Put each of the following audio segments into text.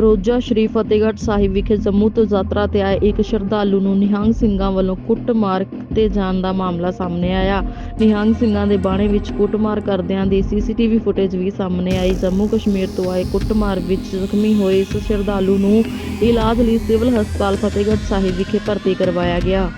ਰੋਜ਼ਾ ਸ਼੍ਰੀ ਫਤਿਹਗੜ੍ਹ ਸਾਹਿਬ ਵਿਖੇ ਜੰਮੂ ਤੋਂ ਯਾਤਰਾ ਤੇ ਆਏ ਇੱਕ ਸ਼ਰਧਾਲੂ ਨੂੰ ਨਿਹੰਗ ਸਿੰਘਾਂ ਵੱਲੋਂ ਕੁੱਟਮਾਰ ਤੇ ਜਾਣ ਦਾ ਮਾਮਲਾ ਸਾਹਮਣੇ ਆਇਆ। ਨਿਹੰਗ ਸਿੰਘਾਂ ਦੇ ਬਾਣੇ ਵਿੱਚ ਕੁੱਟਮਾਰ ਕਰਦਿਆਂ ਦੀ ਸੀਸੀਟੀਵੀ ਫੁਟੇਜ ਵੀ ਸਾਹਮਣੇ ਆਈ। ਜੰਮੂ ਕਸ਼ਮੀਰ ਤੋਂ ਆਏ ਕੁੱਟਮਾਰ ਵਿੱਚ ਜ਼ਖਮੀ ਹੋਏ ਇਸ ਸ਼ਰਧਾਲੂ ਨੂੰ ਇਲਾਜ ਲਈ ਸਿਵਲ ਹਸਪਤਾਲ ਫਤਿਹਗੜ੍ਹ ਸਾਹਿਬ ਵਿਖੇ ਭਰਤੀ ਕਰਵਾਇਆ ਗਿਆ।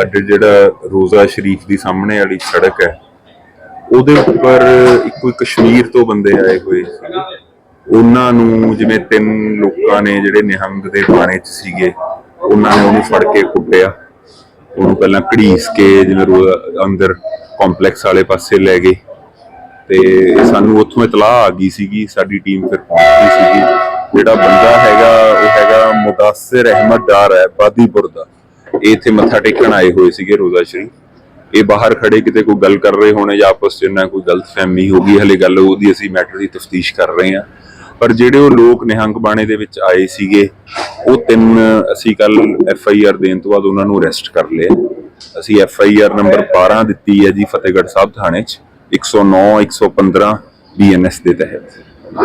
ਸਾਡੇ ਜਿਹੜਾ ਰੋਜ਼ਾ ਸ਼ਰੀਫ ਦੀ ਸਾਹਮਣੇ ਵਾਲੀ ਸੜਕ ਹੈ, ਉਹਦੇ ਉੱਪਰ ਇੱਕੋ ਕਸ਼ਮੀਰ ਤੋਂ ਬੰਦੇ ਆਏ ਹੋਏ ਉਹਨਾਂ ਨੂੰ ਜਿਵੇਂ ਤਿੰਨ ਲੋਕਾਂ ਨੇ ਜਿਹੜੇ ਨਿਹੰਗ ਦੇ ਬਾਣੇ 'ਚ ਸੀਗੇ, ਉਹਨਾਂ ਨੇ ਉਹਨੂੰ ਫੜ ਕੇ ਕੁੱਟਿਆ। ਉਹਨੂੰ ਪਹਿਲਾਂ ਘੜੀਸ ਕੇ ਜਿਵੇਂ ਰੋ- ਅੰਦਰ ਕੰਪਲੈਕਸ ਵਾਲੇ ਪਾਸੇ ਲੈ ਗਏ। ਤੇ ਸਾਨੂੰ ਉੱਥੋਂ ਇਤਲਾਹ ਆ ਗਈ ਸੀਗੀ, ਸਾਡੀ ਟੀਮ ਫਿਰ ਪਹੁੰਚ ਗਈ ਸੀਗੀ। ਜਿਹੜਾ ਬੰਦਾ ਹੈਗਾ, ਉਹ ਹੈਗਾ ਮੁਦਾਸਿਰ ਅਹਿਮਦ ਡਾਰ ਹੈ ਬਾਦੀਪੁਰ ਦਾ। ਇਹ ਇੱਥੇ ਮੱਥਾ ਟੇਕਣ ਆਏ ਹੋਏ ਸੀਗੇ ਰੋਜ਼ਾ ਸ਼ਰੀਫ। ਇਹ ਬਾਹਰ ਖੜੇ ਕਿਤੇ ਕੋਈ ਗੱਲ ਕਰ ਰਹੇ ਹੋਣੇ ਜਾਂ ਆਪਸ 'ਚ ਇਹਨਾਂ ਕੋਈ ਗਲਤਫਹਿਮੀ ਹੋ ਗਈ, ਹਲੇ ਗੱਲ ਉਹਦੀ ਅਸੀਂ ਮੈਟਰ ਦੀ ਤਫਤੀਸ਼ ਕਰ ਰਹੇ ਹਾਂ। ਪਰ ਜਿਹੜੇ ਉਹ ਲੋਕ ਨਿਹੰਗ ਬਾਣੇ ਦੇ ਵਿੱਚ ਆਏ ਸੀਗੇ, ਉਹ ਤਿੰਨ ਅਸੀਂ ਕੱਲ ਐਫ ਆਈ ਆਰ ਦੇਣ ਤੋਂ ਬਾਅਦ ਉਹਨਾਂ ਨੂੰ ਅਰੈਸਟ ਕਰ ਲਿਆ। ਅਸੀਂ ਐਫ ਆਈ ਆਰ ਨੰਬਰ 12 ਦਿੱਤੀ ਹੈ ਜੀ ਫਤਿਹਗੜ੍ਹ ਸਾਹਿਬ ਥਾਣੇ 'ਚ 109 115 ਬੀਐਨਐਸ ਦੇ ਤਹਿਤ।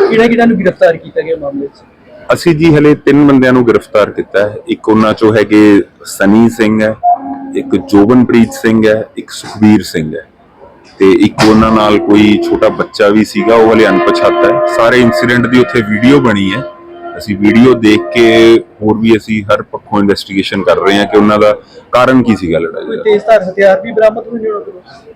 ਕਿਹੜਾ ਕਿਹੜਾ ਨੂੰ ਗ੍ਰਿਫਤਾਰ ਕੀਤਾ ਗਿਆ ਮਾਮਲੇ 'ਚ? ਅਸੀਂ ਜੀ ਹਲੇ ਤਿੰਨ ਬੰਦਿਆਂ ਨੂੰ ਗ੍ਰਿਫਤਾਰ ਕੀਤਾ ਹੈ। ਇੱਕ ਉਹਨਾਂ ਚੋਂ ਹੈਗੇ ਸਨੀ ਸਿੰਘ ਹੈ, ਇੱਕ ਜੋਬਨਪ੍ਰੀਤ ਸਿੰਘ ਹੈ, ਇੱਕ ਸੁਖਬੀਰ ਸਿੰਘ ਹੈ। ਤੇ ਇੱਕ ਉਹਨਾਂ ਨਾਲ ਕੋਈ ਛੋਟਾ ਬੱਚਾ ਵੀ ਸੀਗਾ, ਉਹ ਹਲੇ ਅਣਪਛਾਤਾ ਹੈ। ਸਾਰੇ ਇਨਸੀਡੈਂਟ ਦੀ ਉੱਥੇ ਵੀਡੀਓ ਬਣੀ ਹੈ। ਅਸੀਂ ਵੀਡੀਓ ਦੇਖ ਕੇ ਹੋਰ ਵੀ ਅਸੀਂ ਹਰ ਪੱਖੋਂ ਇਨਵੈਸਟੀਗੇਸ਼ਨ ਕਰ ਰਹੇ ਹਾਂ ਕਿ ਉਹਨਾਂ ਦਾ ਕਾਰਨ ਕੀ ਸੀਗਾ ਲੜਾਈ ਦਾ। ਤੇਜ਼ਧਾਰ ਹਥਿਆਰ ਵੀ ਬਰਾਮਦ ਹੋਏ ਨੇ ਉਹਨਾਂ ਕੋਲੋਂ?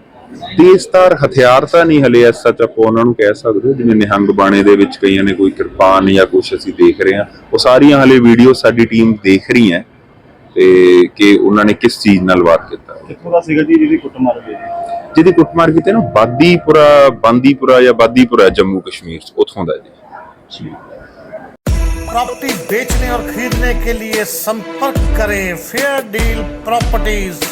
ਤੇਜ਼ਧਾਰ ਹਥਿਆਰ ਤਾਂ ਨਹੀਂ ਹਲੇ ਐਸ ਸੱਚ ਆਪਾਂ ਉਹਨਾਂ ਨੂੰ ਕਹਿ ਸਕਦੇ ਹੋ, ਜਿਵੇਂ ਨਿਹੰਗ ਬਾਣੇ ਦੇ ਵਿੱਚ ਕਈਆਂ ਨੇ ਕੋਈ ਕਿਰਪਾਨ ਜਾਂ ਕੁਝ ਅਸੀਂ ਦੇਖ ਰਹੇ ਹਾਂ ਉਹ ਸਾਰੀਆਂ ਹਲੇ ਵੀਡੀਓ ਸਾਡੀ ਟੀਮ ਦੇਖ ਰਹੀ ਹੈ ਤੇ ਕਿ ਉਹਨਾਂ ਨੇ ਕਿਸ ਚੀਜ਼ ਨਾਲ ਵਾਰ ਕੀਤਾ ਕਿੱਥੋਂ ਦਾ ਸੀਗਾ ਜੀ ਜਿਹਦੀ ਕੁੱਟਮਾਰ ਹੋਈ ਜੀ ਜਿਹਦੀ ਕੁੱਟਮਾਰ ਕੀਤੀ ਨਾ ਬਾਦੀਪੁਰਾ ਬਾਂਦੀਪੁਰਾ ਜਾਂ ਬਾਦੀਪੁਰਾ ਜੰਮੂ ਕਸ਼ਮੀਰ ਚ ਉੱਥੋਂ ਦਾ ਜੀ प्रॉपर्टी बेचने और खरीदने के लिए संपर्क करें फेयर डील प्रॉपर्टीज